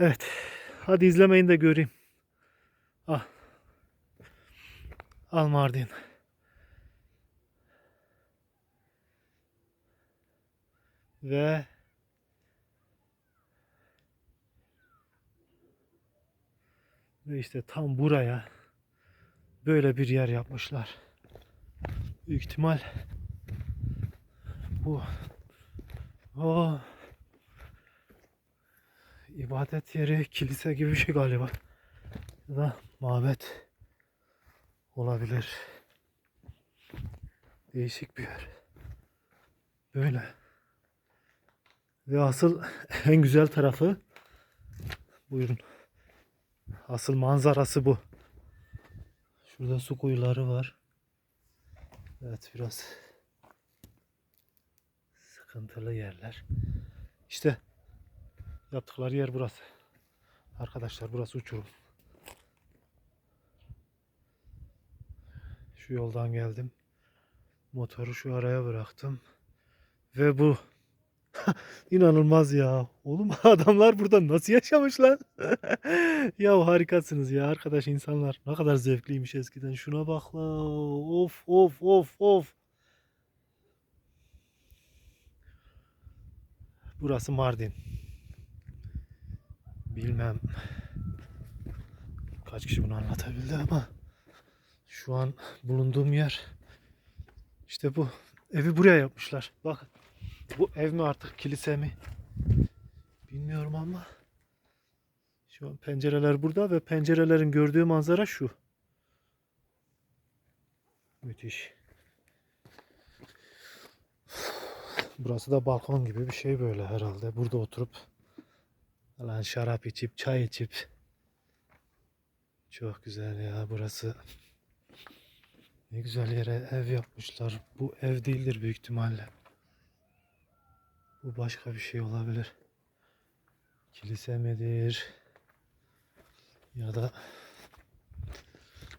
Evet. Hadi izlemeyin de göreyim. Al. Al Mardin. Ve ve işte tam buraya böyle bir yer yapmışlar. Büyük ihtimal bu o ibadet yeri, kilise gibi bir şey galiba. Ya da mabet olabilir. Değişik bir yer. Böyle. Ve asıl en güzel tarafı buyurun. Asıl manzarası bu. Şurada su kuyuları var. Evet biraz sıkıntılı yerler. İşte yaptıkları yer burası. Arkadaşlar burası uçurum. Şu yoldan geldim. Motoru şu araya bıraktım. Ve bu. İnanılmaz ya. Oğlum adamlar burada nasıl yaşamış lan? ya harikasınız ya arkadaş insanlar. Ne kadar zevkliymiş eskiden. Şuna bak la. Of of of of. Burası Mardin. Bilmem kaç kişi bunu anlatabildi ama şu an bulunduğum yer işte bu. Evi buraya yapmışlar. Bakın. Bu ev mi artık kilise mi? Bilmiyorum ama şu an pencereler burada ve pencerelerin gördüğü manzara şu. Müthiş. Burası da balkon gibi bir şey böyle herhalde. Burada oturup lan şarap içip çay içip çok güzel ya burası. Ne güzel yere ev yapmışlar. Bu ev değildir büyük ihtimalle. Bu başka bir şey olabilir. Kilise midir? Ya da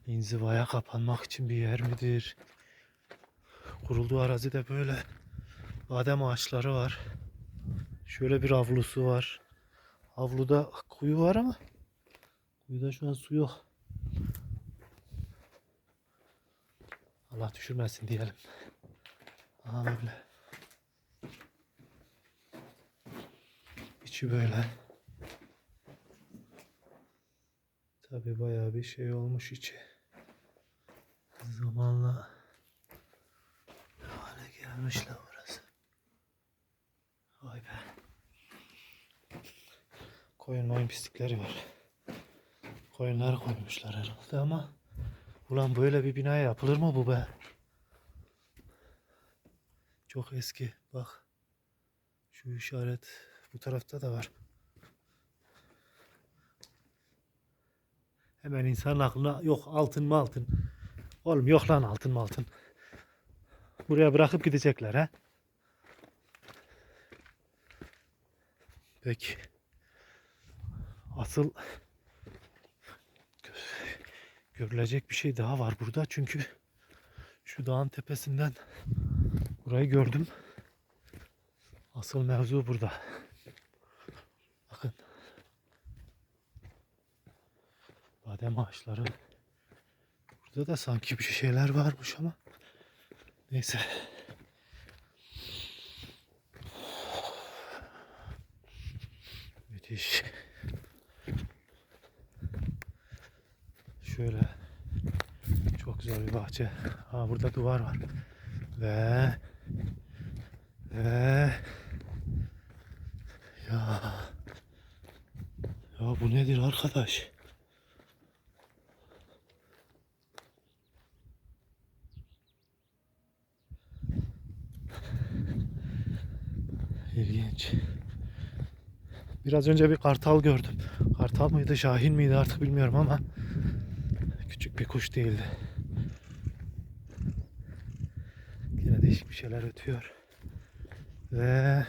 inzivaya kapanmak için bir yer midir? Kurulduğu arazide böyle badem ağaçları var. Şöyle bir avlusu var. Avluda kuyu var ama kuyuda şu an su yok. Allah düşürmesin diyelim. Aha böyle. İçi böyle. Tabi bayağı bir şey olmuş içi. Zamanla ne hale gelmiş la burası. Vay be. Koyun mayın pislikleri var. Koyunları koymuşlar herhalde ama ulan böyle bir bina yapılır mı bu be? Çok eski. Bak. Şu işaret bu tarafta da var. Hemen insanın aklına yok altın mı altın. Oğlum yok lan altın mı altın. Buraya bırakıp gidecekler ha. Peki. Asıl görülecek bir şey daha var burada çünkü şu dağın tepesinden burayı gördüm. Asıl mevzu burada. Bakın. Badem ağaçları. Burada da sanki bir şeyler varmış ama. Neyse. Müthiş. Şöyle. Çok güzel bir bahçe. Ha burada duvar var. Ve ve ya ya bu nedir arkadaş? İlginç. Biraz önce bir kartal gördüm. Kartal mıydı, şahin miydi artık bilmiyorum ama küçük bir kuş değildi. Yine değişik bir şeyler ötüyor. Ve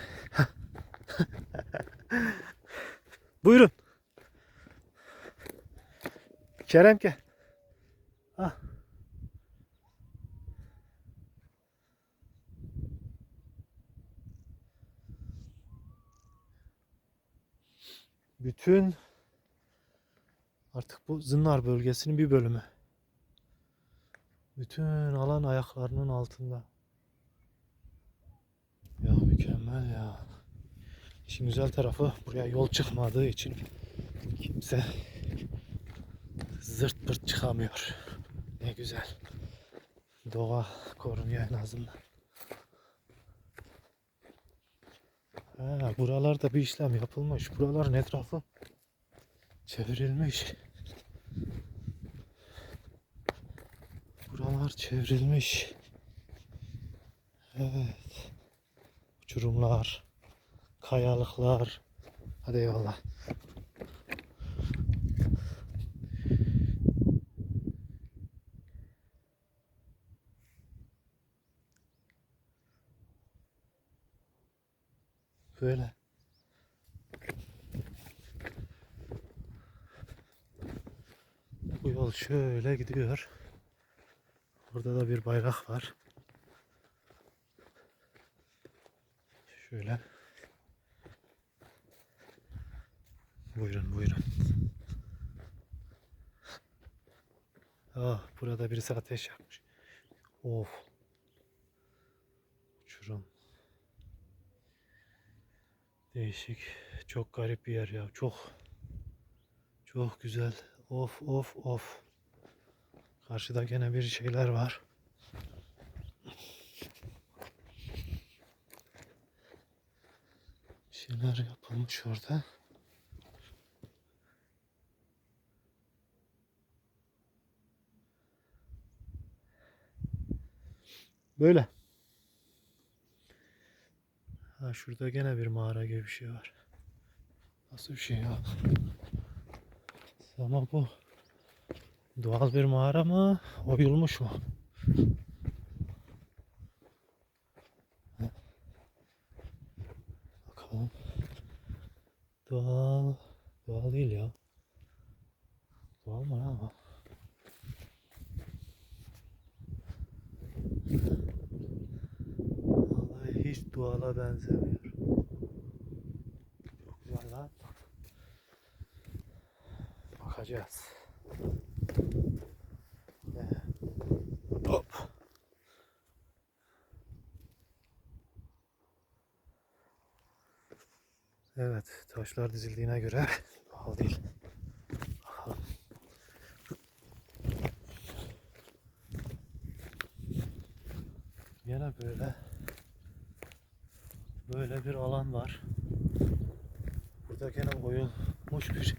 Buyurun. Kerem gel. Ah. bütün artık bu Zınnar bölgesinin bir bölümü. Bütün alan ayaklarının altında. Ya mükemmel ya. İşin güzel tarafı buraya yol çıkmadığı için kimse zırt pırt çıkamıyor. Ne güzel. Doğa korunuyor en azından. Ha, buralarda bir işlem yapılmış. Buraların etrafı çevrilmiş. Buralar çevrilmiş. Evet. Uçurumlar, kayalıklar. Hadi eyvallah. Böyle. Yol şöyle gidiyor. Burada da bir bayrak var. Şöyle. Buyurun buyurun. Ah burada birisi ateş yakmış. Of. Uçurum. Değişik. Çok garip bir yer ya. Çok. Çok güzel. Of of of. Karşıda gene bir şeyler var. Bir şeyler yapılmış orada. Böyle. Ha şurada gene bir mağara gibi bir şey var. Nasıl bir şey ya? Ama bu doğal bir mağara mı? Oyulmuş mu? Bakalım. Doğal. Doğal değil ya. Doğal mı lan bu? Vallahi hiç doğala benzemiyor. Çok güzel lan. Bakacağız. Hop. Evet, taşlar dizildiğine göre doğal değil. Bakalım. Yine böyle böyle bir alan var. Burada gene oyulmuş bir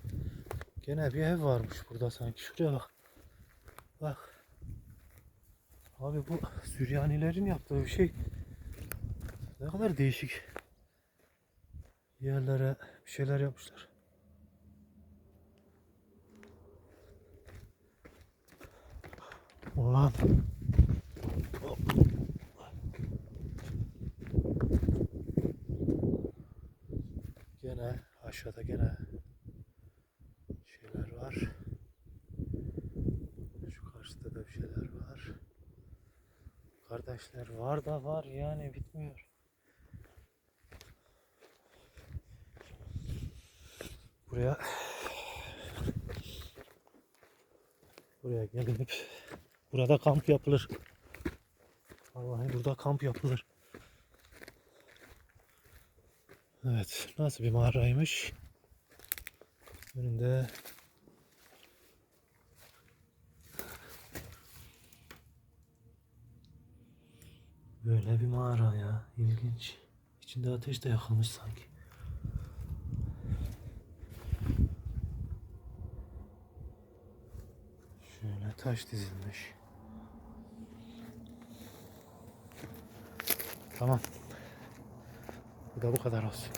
gene bir ev varmış burada sanki. Şuraya bak. Bak. Abi bu Süryanilerin yaptığı bir şey ne kadar değişik yerlere bir şeyler yapmışlar. Ulan. Gene aşağıda gene şeyler var. Şu karşıda da bir şeyler var. Kardeşler var da var yani bitmiyor. Buraya buraya gelinip burada kamp yapılır. Vallahi burada kamp yapılır. Evet, nasıl bir mağaraymış? Önünde böyle bir mağara ya, ilginç. İçinde ateş de yakılmış sanki. Şöyle taş dizilmiş. Tamam. Bu da bu kadar olsun.